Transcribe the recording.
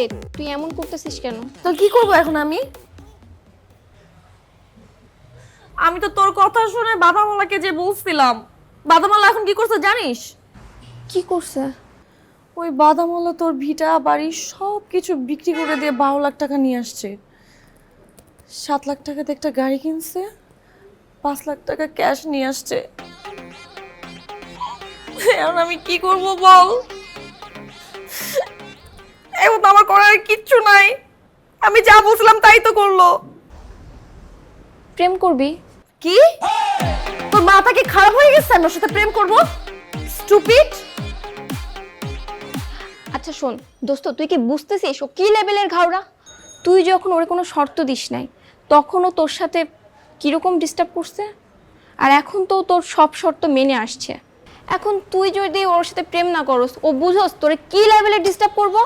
কিরে তুই এমন করতেছিস কেন? তো কি করব এখন আমি? আমি তো তোর কথা শুনে বাদামালাকে যে বলছিলাম। বাদামালা এখন কি করছে জানিস? কি করছে? ওই বাদামালা তোর ভিটা বাড়ি সব কিছু বিক্রি করে দিয়ে বারো লাখ টাকা নিয়ে আসছে। সাত লাখ টাকাতে একটা গাড়ি কিনছে পাঁচ লাখ টাকা ক্যাশ নিয়ে আসছে। এখন আমি কি করব বল? এখন করার কিচ্ছু নাই। আমি যা বুঝলাম তাই তো করল। প্রেম করবি? কি? তোর মাথা কি খারাপ হয়ে গেছে আমি ওর সাথে প্রেম করব? স্টুপিড আচ্ছা শোন দোস্ত তুই কি বুঝতেছিস ও কি লেভেলের ঘাওড়া তুই যখন ওরে কোনো শর্ত দিস নাই তখনও তোর সাথে কীরকম ডিস্টার্ব করছে? আর এখন তো তোর সব শর্ত মেনে আসছে। এখন তুই যদি ওর সাথে প্রেম না করস ও বুঝোস তোরে কি লেভেলের ডিস্টার্ব করব?